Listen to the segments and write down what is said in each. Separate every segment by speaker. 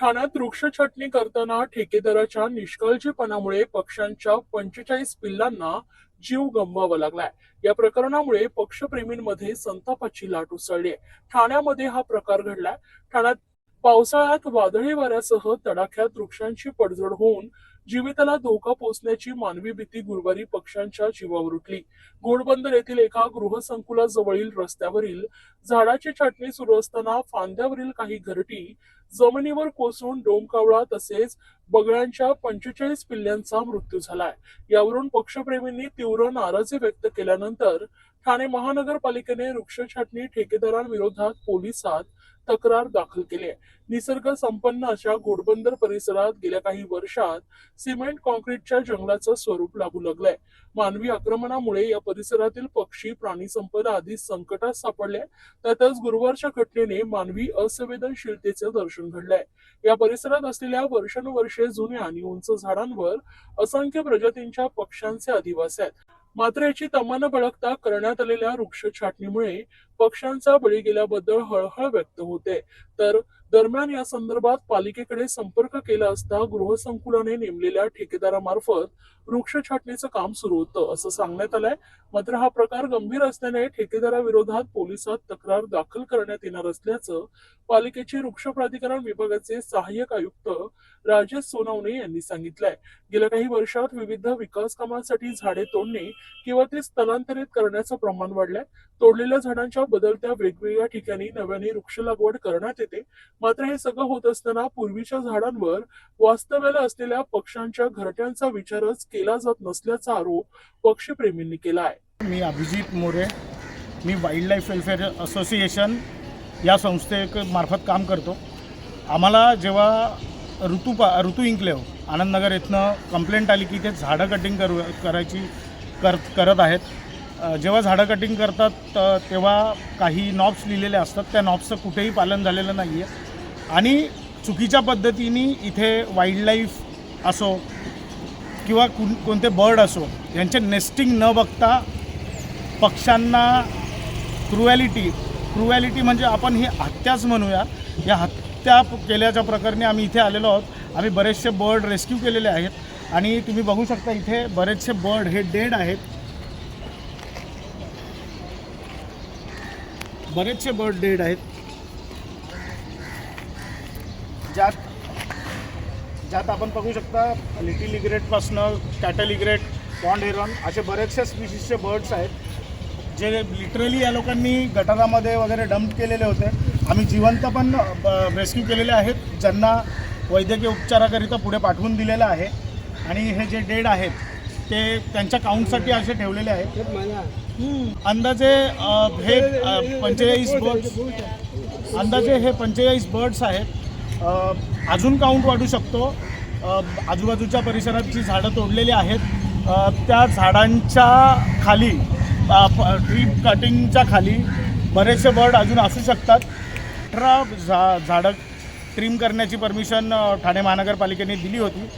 Speaker 1: ठाण्यात वृक्ष छाटणी करताना ठेकेदाराच्या निष्काळजीपणामुळे पक्ष्यांच्या पंचेचाळीस पिल्लांना जीव गमवावा लागलाय. या प्रकरणामुळे पक्षप्रेमींमध्ये संतापाची लाट उसळली ठाण्यामध्ये हा प्रकार घडलाय. ठाण्यात पावसाळ्यात वादळी वाऱ्यासह तडाख्यात वृक्षांची पडझड होऊन जीवितला धोका पोहोचण्याची मानवी भीती गुरुवारी पक्ष्यांच्या जीवावर उठली. घोडबंदर येथील एका गृहसंकुलाजवळील रस्त्यावरील झाडाची छाटणी सुरू असताना फांद्यावरील काही घरटी जमिनीवर कोसळून डोमकावळा तसेच बगळ्यांच्या पंचेचाळीस पिल्ल्यांचा मृत्यू झालाय. यावरून पक्षप्रेमींनी तीव्र नाराजी व्यक्त केल्यानंतर ठाणे महानगरपालिकेने वृक्ष छाटणी ठेकेदारांविरोधात पोलिसात तक्रार दाखल केली आहे. निसर्ग संपन्न अशा घोडबंदर परिसरात गेल्या काही वर्षात सिमेंट कॉन्क्रीटच्या जंगलाचं स्वरूप लागू लागलंय. मानवी आक्रमणामुळे या परिसरातील पक्षी प्राणी संपदा आधी संकटात सापडले. त्यातच गुरुवारच्या घटनेने मानवी असंवेदनशीलतेचे दर्शन घडलंय. या परिसरात असलेल्या वर्षानुवर्षे जुन्या आणि उंच झाडांवर असंख्य प्रजातींच्या पक्ष्यांचे अधिवास आहेत. मात्र याची तमान बळकता करण्यात आलेल्या वृक्ष छाटणीमुळे पक्ष्यांचा बळी गेल्याबद्दल हळहळ व्यक्त होते. तर दरम्यान या संदर्भात पालिकेकडे संपर्क केला असता गृहसंकुलाने नेमलेल्या ठेकेदारामार्फत वृक्ष छाटणीचं काम सुरू होतं असं सांगण्यात आलंय. मात्र हा प्रकार गंभीर असल्याने ठेकेदाराविरोधात पोलिसात तक्रार दाखल करण्यात येणार असल्याचं पालिकेचे वृक्ष प्राधिकरण विभागाचे सहाय्यक आयुक्त राजेश सोनवणे यांनी सांगितलंय. गेल्या काही वर्षात विविध विकास कामांसाठी झाडे तोडणे किंवा ते स्थलांतरित करण्याचं प्रमाण वाढलंय. तोडलेल्या झाडांच्या बदलत्या वेगवेगळ्या ठिकाणी नव्याने वृक्ष लागवड करण्यात येते. मात्र हे सगळं होत असताना पूर्वीच्या झाडांवर वास्तव्याला असलेल्या पक्ष्यांच्या घरट्यांचा विचारच केला जात नसल्याचा आरोप पक्षीप्रेमींनी केला आहे
Speaker 2: मी अभिजित मोरे मी वाईल्ड लाईफ वेलफेअर असोसिएशन या संस्थेमार्फत काम करतो. आम्हाला जेव्हा ऋतू पा ऋतू इंकलेव हो, आनंदनगर इथनं कंप्लेंट आली की ते झाडं कटिंग करू करायची कर करत आहेत. जेव्हा झाडं कटिंग करतात तेव्हा काही नॉब्स लिहिलेले असतात. त्या नॉब्सचं कुठेही पालन झालेलं नाही आहे आणि चुकीच्या पद्धतीने इथे वाईल्डलाईफ असो किंवा कोण कोणते बर्ड असो यांचे नेस्टिंग न बघता पक्ष्यांना क्रुॲलिटी क्रुॲलिटी म्हणजे आपण ही हत्याच म्हणूया. या हत्या केल्याच्या प्रकरणी आम्ही इथे आलेलो आहोत. आम्ही बरेचसे बर्ड रेस्क्यू केलेले आहेत. आणि तुम्ही बघू शकता इथे बरेचसे बर्ड हे डेड आहेत. बरेचसे बर्ड डेड आहेत. ज्यात ज्यात आपण बघू शकता लिटिल इग्रेटपासनं कॅटल इग्रेट पॉन्ड हेरॉन असे बरेचसे स्पीशीजचे बर्ड्स आहेत जे लिटरली या लोकांनी गटारामध्ये वगैरे डंप केलेले होते. आम्ही जिवंत पण रेस्क्यू केलेले आहेत ज्यांना वैद्यकीय उपचाराकरिता पुढे पाठवून दिलेलं आहे. आणि हे जे डेड आहेत ते त्यांच्या काउंटसाठी असे ठेवलेले आहेत. अंदाजे हे पंचेचाळीस बर्ड्स अंदाजे हे पंचेचाळीस बर्ड्स आहेत. अजून काउंट वाढू शकतो. आजूबाजूच्या परिसरात जी झाडं तोडलेली आहेत त्या झाडांच्या खाली ट्री कटिंगच्या खाली बरेचसे बर्ड अजून असू शकतात. अठरा झा झाडं ट्रिम करण्याची परमिशन ठाणे महानगरपालिकेने दिली होती.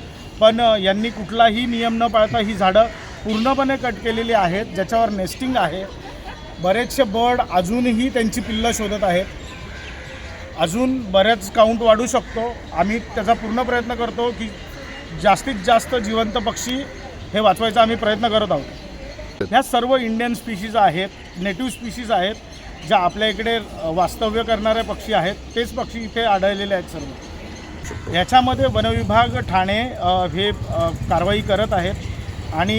Speaker 2: पण यांनी कुठलाही नियम न पाळता ही झाडं पूर्णपणे कट केलेली आहेत ज्याच्यावर नेस्टिंग आहे. बरेचसे बर्ड अजूनही त्यांची पिल्लं शोधत आहेत. अजून बऱ्याच काउंट वाढू शकतो. आम्ही त्याचा पूर्ण प्रयत्न करतो की जास्तीत जास्त जिवंत पक्षी हे वाचवायचा आम्ही प्रयत्न करत आहोत. ह्या सर्व इंडियन स्पीशीज आहेत नेटिव्ह स्पीशीज आहेत ज्या आपल्या इकडे वास्तव्य करणारे पक्षी आहेत तेच पक्षी इथे आढळलेले आहेत सर्व. ह्याच्यामध्ये वनविभाग ठाणे हे कारवाई करत आहेत आणि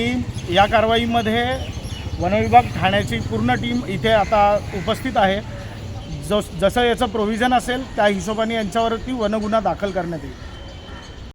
Speaker 2: या कारवाईमध्ये वनविभाग ठाण्याची पूर्ण टीम इथे आता उपस्थित आहे. जस जसं याचं प्रोव्हिजन असेल त्या हिशोबाने यांच्यावरती वनगुन्हा दाखल करण्यात येईल.